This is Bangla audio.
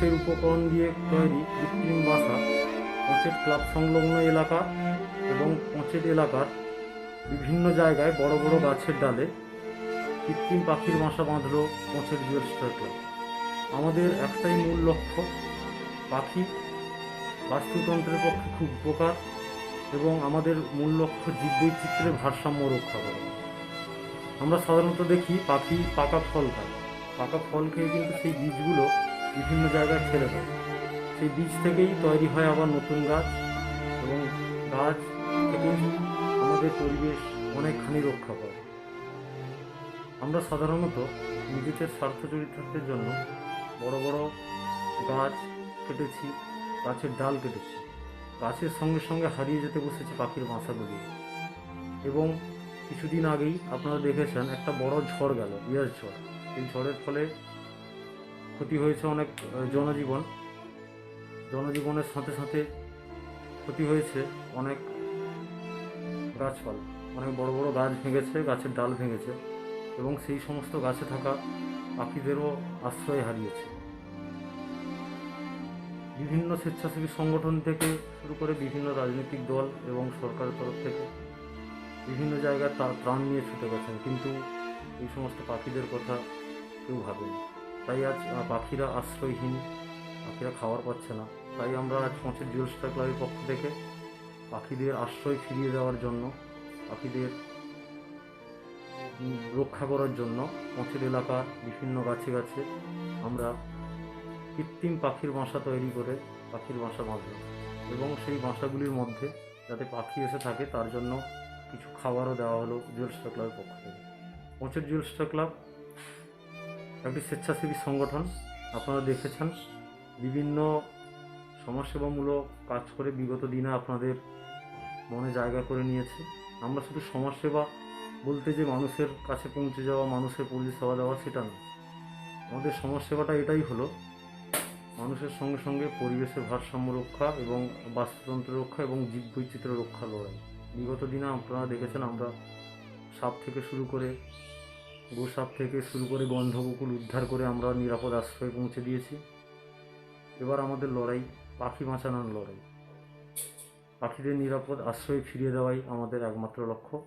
বাঁশের উপকরণ দিয়ে তৈরি কৃত্রিম বাসা পঁচেট ক্লাব সংলগ্ন এলাকা এবং পঁচেট এলাকার বিভিন্ন জায়গায় বড় বড় গাছের ডালে কৃত্রিম পাখির বাসা বাঁধল পঁচেট জুয়েল ক্লাব। আমাদের একটাই মূল লক্ষ্য, পাখি বাস্তুতন্ত্রের পক্ষে খুব উপকার এবং আমাদের মূল লক্ষ্য জীববৈচিত্র্যের ভারসাম্য রক্ষা করা। আমরা সাধারণত দেখি পাখি পাকা ফল খায়। পাকা ফল খেয়ে কিন্তু সেই বীজগুলো বিভিন্ন জায়গায় ছেড়ে দেয়। সেই বীজ থেকেই তৈরি হয় আবার নতুন গাছ এবং গাছ থেকে আমাদের পরিবেশ অনেকখানি রক্ষা করে। আমরা সাধারণত নিজেদের স্বার্থ চরিতার্থের জন্য বড় বড় গাছ কেটেছি, গাছের ডাল কেটেছি, গাছের সঙ্গে সঙ্গে হারিয়ে যেতে বসেছে পাখির বাসাগুলি এবং কিছুদিন আগেই আপনারা দেখেছেন একটা বড় ঝড় গেল, ইয়াস ঝড়। এই ঝড়ের ফলে ক্ষতি হয়েছে অনেক জনজীবন। জনজীবনের সাথে সাথে ক্ষতি হয়েছে অনেক গাছপালা। অনেক বড় বড় গাছ ভেঙেছে, গাছের ডাল ভেঙেছে এবং সেই সমস্ত গাছে থাকা পাখিদেরও আশ্রয় হারিয়েছে। বিভিন্ন স্বেচ্ছাসেবী সংগঠন থেকে শুরু করে বিভিন্ন রাজনৈতিক দল এবং সরকারের তরফ থেকে বিভিন্ন জায়গায় তা ত্রাণ নিয়ে ছুটে গেছেন, কিন্তু এই সমস্ত পাখিদের কথা কেউ ভাবেনি। তাই আজ পাখিরা আশ্রয়হীন। পাখিরা খাবার পাচ্ছে না। তাই আমরা আজ পঁচিশ জুয়েল ক্লাবের পক্ষ থেকে পাখিদের আশ্রয় ফিরিয়ে দেওয়ার জন্য, পাখিদের রক্ষা করার জন্য পঁচের এলাকার বিভিন্ন গাছে গাছে আমরা কৃত্রিম পাখির বাসা তৈরি করে পাখির বাসা বাঁধব। এবং সেই বাসাগুলির মধ্যে যাতে পাখি এসে থাকে, তার জন্য কিছু খাবারও দেওয়া হলো জুয়েল স্টার ক্লাবের পক্ষ থেকে। পঁচের জুয়েল স্টার ক্লাব একটি স্বেচ্ছাসেবী সংগঠন। আপনারা দেখেছেন বিভিন্ন সমাজসেবামূলক কাজ করে বিগত দিনে আপনাদের মনে জায়গা করে নিয়েছে। আমরা শুধু সমাজসেবা বলতে যে মানুষের কাছে পৌঁছে যাওয়া, মানুষের পরিষেবা দেওয়া, সেটা না আমাদের সমাজসেবাটা এটাই হলো, মানুষের সঙ্গে সঙ্গে পরিবেশের ভারসাম্য রক্ষা এবং বাস্তুতন্ত্র রক্ষা এবং জীববৈচিত্র্য রক্ষা লড়াই। বিগত দিনে আপনারা দেখেছেন আমরা সাপ থেকে শুরু করে গোসাপ থেকে শুরু করে গন্ধবকুল উদ্ধার করে আমরা নিরাপদ আশ্রয়ে পৌঁছে দিয়েছি। এবার আমাদের লড়াই, পাখি বাঁচানোর লড়াই। পাখিদের নিরাপদ আশ্রয় ফিরিয়ে দেওয়াই আমাদের একমাত্র লক্ষ্য।